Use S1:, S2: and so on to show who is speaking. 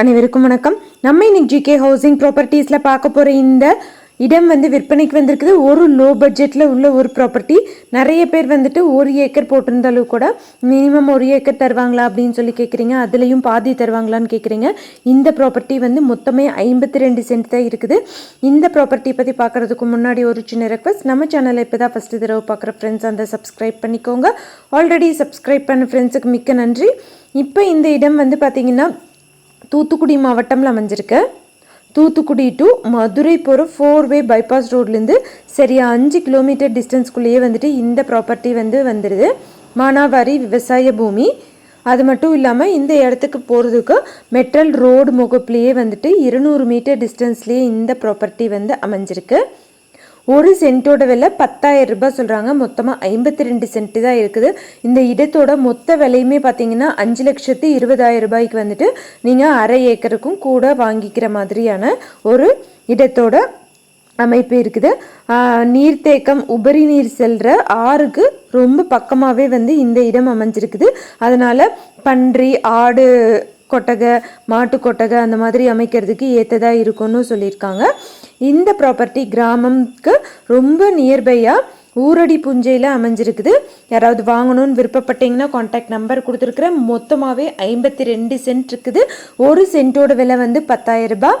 S1: அனைவருக்கும் வணக்கம். நம்ம இன்னைக்கு ஜிகே ஹவுசிங் ப்ராப்பர்ட்டிஸில் பார்க்க போகிற இந்த இடம் வந்து விற்பனைக்கு வந்திருக்குது. ஒரு லோ பட்ஜெட்டில் உள்ள ஒரு ப்ராப்பர்ட்டி நிறைய பேர் வந்துட்டு ஒரு ஏக்கர் போட்டிருந்தாலும் கூட மினிமம் ஒரு ஏக்கர் தருவாங்களா அப்படின்னு சொல்லி கேட்குறீங்க அதுலேயும் பாதி தருவாங்களான்னு கேட்குறீங்க இந்த ப்ராப்பர்ட்டி வந்து மொத்தமே ஐம்பத்தி ரெண்டு சென்ட் தான் இருக்குது. இந்த ப்ராப்பர்ட்டி பற்றி பார்க்குறதுக்கு முன்னாடி ஒரு சின்ன ரெக்வஸ்ட் நம்ம சேனலை இப்போ தான் ஃபஸ்ட்டு தடவை பார்க்குற ஃப்ரெண்ட்ஸ் அந்த சப்ஸ்கிரைப் பண்ணிக்கோங்க. ஆல்ரெடி சப்ஸ்கிரைப் பண்ண ஃப்ரெண்ட்ஸுக்கு மிக்க நன்றி. இப்போ இந்த இடம் வந்து பார்த்திங்கன்னா தூத்துக்குடி மாவட்டம்ல அமைஞ்சிருக்கு. தூத்துக்குடி டு மதுரை போகிற ஃபோர் வே பைபாஸ் ரோட்லேருந்து சரியா அஞ்சு கிலோமீட்டர் டிஸ்டன்ஸ்குள்ளேயே வந்துட்டு இந்த ப்ராப்பர்ட்டி வந்து வந்துடுது மானாவாரி விவசாய பூமி. அது மட்டும் இல்லாமல் இந்த இடத்துக்கு போகிறதுக்கு மெட்ரல் ரோடு முகப்புலேயே வந்துட்டு இருநூறு மீட்டர் டிஸ்டன்ஸ்லேயே இந்த ப்ராப்பர்ட்டி வந்து அமைஞ்சிருக்கு. ஒரு சென்ட்டோட விலை பத்தாயிரம் ரூபாய் சொல்கிறாங்க மொத்தமாக ஐம்பத்தி ரெண்டு சென்ட் தான் இருக்குது. இந்த இடத்தோட மொத்த விலையுமே பார்த்தீங்கன்னா அஞ்சு லட்சத்து இருபதாயிரம் ரூபாய்க்கு வந்துட்டு நீங்கள் அரை ஏக்கருக்கும் கூட வாங்கிக்கிற மாதிரியான ஒரு இடத்தோட அமைப்பு இருக்குது. நீர்த்தேக்கம் உபரி நீர் செல்கிற ஆறுக்கு ரொம்ப பக்கமாகவே வந்து இந்த இடம் அமைஞ்சிருக்குது. அதனால் பன்றி ஆடு கொட்டகை மாட்டு கொட்டகை அந்த மாதிரி அமைக்கிறதுக்கு ஏற்றதாக இருக்கும்னு சொல்லியிருக்காங்க. இந்த ப்ராப்பர்ட்டி கிராமம்க்கு ரொம்ப நியர்பையாக ஊரடி புஞ்சையில் அமைஞ்சிருக்குது. யாராவது வாங்கணும்னு விருப்பப்பட்டீங்கன்னா காண்டாக்ட் நம்பர் கொடுத்துருக்குறேன். மொத்தமாகவே ஐம்பத்தி ரெண்டு சென்ட் இருக்குது. ஒரு சென்ட்டோட விலை வந்து பத்தாயிரம் ரூபாய்.